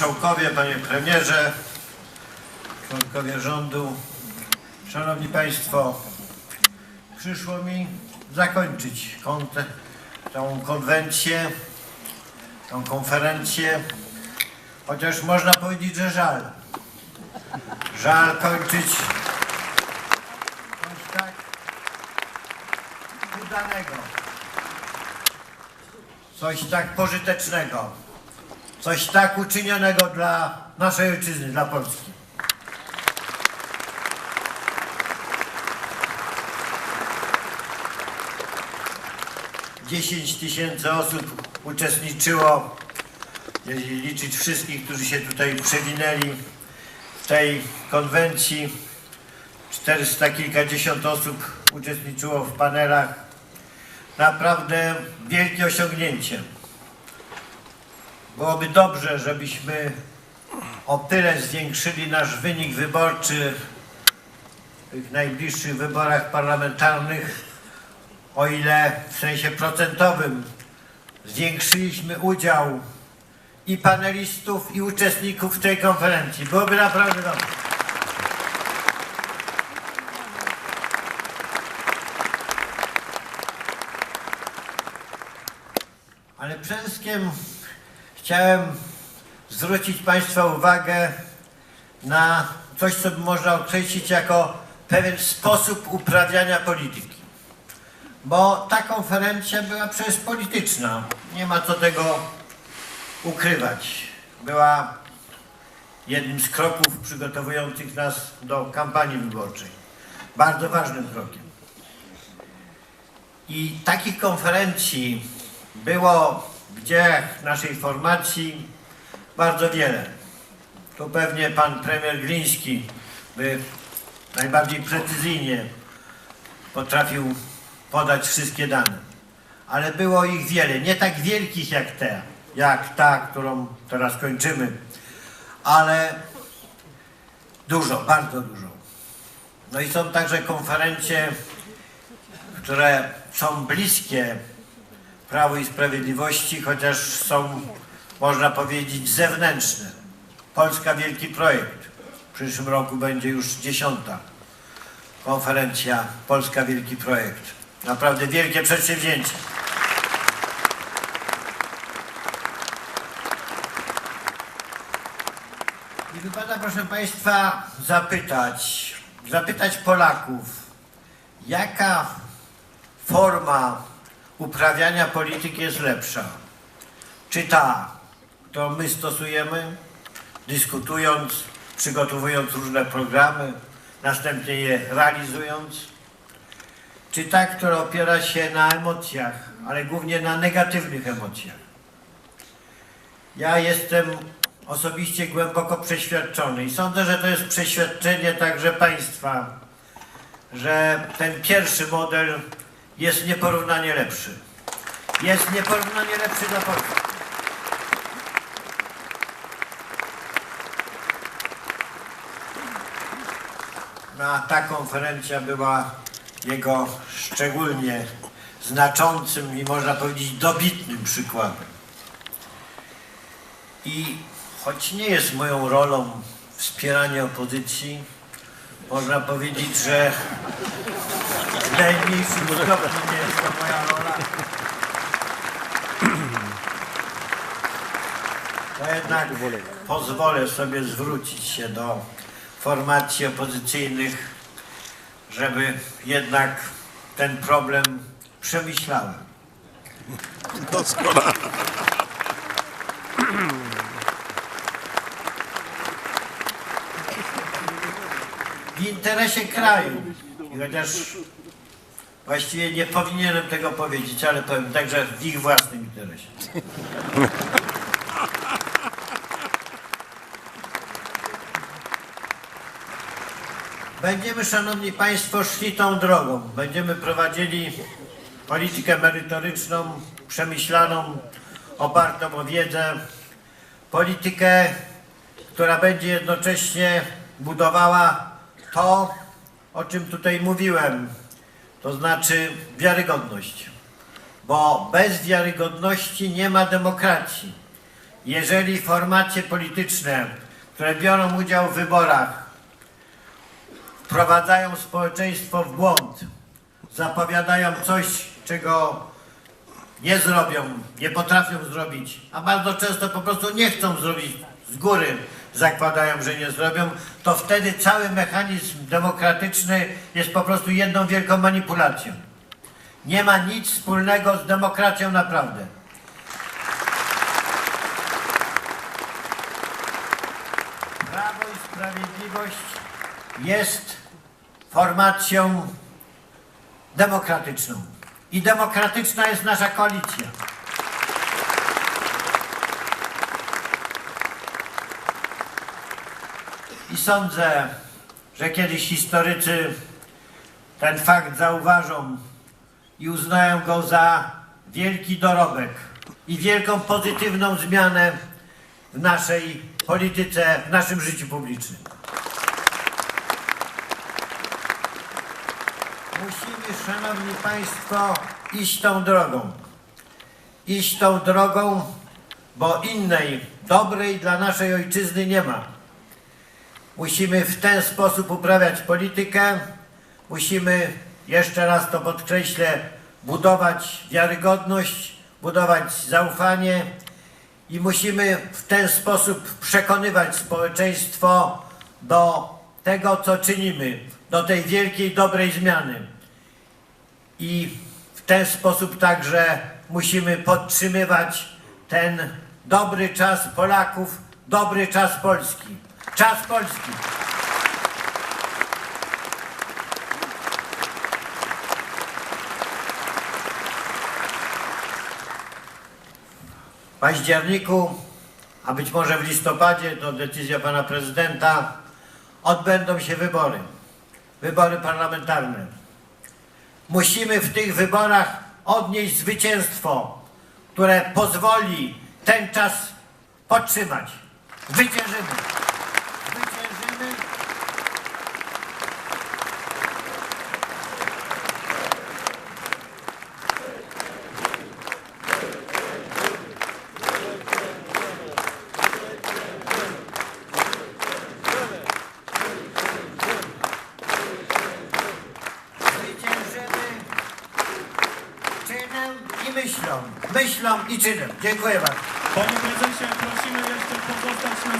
Marszałkowie, panie premierze, członkowie rządu, szanowni państwo, przyszło mi zakończyć tą konwencję, tą konferencję, chociaż można powiedzieć, że żal. Żal kończyć coś tak udanego, coś tak pożytecznego coś tak uczynionego dla naszej ojczyzny, dla Polski. Dziesięć tysięcy osób uczestniczyło, jeżeli liczyć wszystkich, którzy się tutaj przewinęli w tej konwencji. Czterysta kilkadziesiąt osób uczestniczyło w panelach. Naprawdę wielkie osiągnięcie. Byłoby dobrze, żebyśmy o tyle zwiększyli nasz wynik wyborczy w tych najbliższych wyborach parlamentarnych, o ile w sensie procentowym zwiększyliśmy udział i panelistów, i uczestników tej konferencji. Byłoby naprawdę dobrze. Ale przede wszystkim chciałem zwrócić Państwa uwagę na coś, co by można określić jako pewien sposób uprawiania polityki. Bo ta konferencja była przecież polityczna. Nie ma co tego ukrywać. Była jednym z kroków przygotowujących nas do kampanii wyborczej. Bardzo ważnym krokiem. I takich konferencji było w dziejach naszej formacji bardzo wiele. Tu pewnie pan premier Gliński by najbardziej precyzyjnie potrafił podać wszystkie dane. Ale było ich wiele, nie tak wielkich jak te, jak ta, którą teraz kończymy, ale dużo, bardzo dużo. No i są także konferencje, które są bliskie Prawu i Sprawiedliwości, chociaż są, można powiedzieć, zewnętrzne. Polska Wielki Projekt. W przyszłym roku będzie już dziesiąta konferencja Polska Wielki Projekt. Naprawdę wielkie przedsięwzięcie. I wypada, proszę Państwa, zapytać, zapytać Polaków, jaka forma uprawiania polityki jest lepsza? Czy ta, którą my stosujemy, dyskutując, przygotowując różne programy, następnie je realizując? Czy ta, która opiera się na emocjach, ale głównie na negatywnych emocjach? Ja jestem osobiście głęboko przeświadczony i sądzę, że to jest przeświadczenie także państwa, że ten pierwszy model jest nieporównanie lepszy. Jest nieporównanie lepszy dla Polski. Na ta konferencja była jego szczególnie znaczącym i można powiedzieć dobitnym przykładem. I choć nie jest moją rolą wspieranie opozycji, można powiedzieć, że w najmniejszym stopniu nie jest to moja rola. To jednak pozwolę sobie zwrócić się do formacji opozycyjnych, żeby jednak ten problem przemyślałem. Doskonale. w interesie kraju. Chociaż właściwie nie powinienem tego powiedzieć, ale powiem także w ich własnym interesie. Będziemy, Szanowni Państwo, szli tą drogą. Będziemy prowadzili politykę merytoryczną, przemyślaną, opartą o wiedzę, politykę, która będzie jednocześnie budowała to, o czym tutaj mówiłem, to znaczy wiarygodność. Bo bez wiarygodności nie ma demokracji. jeżeli formacje polityczne, które biorą udział w wyborach, wprowadzają społeczeństwo w błąd, zapowiadają coś, czego nie zrobią, nie potrafią zrobić, a bardzo często po prostu nie chcą zrobić z góry, zakładają, że nie zrobią, to wtedy cały mechanizm demokratyczny jest po prostu jedną wielką manipulacją. Nie ma nic wspólnego z demokracją naprawdę. Prawo i Sprawiedliwość jest formacją demokratyczną. I demokratyczna jest nasza koalicja. Sądzę, że kiedyś historycy ten fakt zauważą i uznają go za wielki dorobek i wielką pozytywną zmianę w naszej polityce, w naszym życiu publicznym. Musimy, Szanowni Państwo, iść tą drogą. Iść tą drogą, bo innej, dobrej dla naszej ojczyzny nie ma. Musimy w ten sposób uprawiać politykę. Musimy, jeszcze raz to podkreślę, budować wiarygodność, budować zaufanie i musimy w ten sposób przekonywać społeczeństwo do tego, co czynimy, do tej wielkiej, dobrej zmiany. I w ten sposób także musimy podtrzymywać ten dobry czas Polaków, dobry czas Polski. Czas Polski. W październiku, a być może w listopadzie, to decyzja pana prezydenta, odbędą się wybory. Wybory parlamentarne. Musimy w tych wyborach odnieść zwycięstwo, które pozwoli ten czas podtrzymać. Zwyciężymy. Zwyciężymy czynem myślą. Myślą i czynem. Dziękuję bardzo. Panie prezesie, prosimy jeszcze pozostać na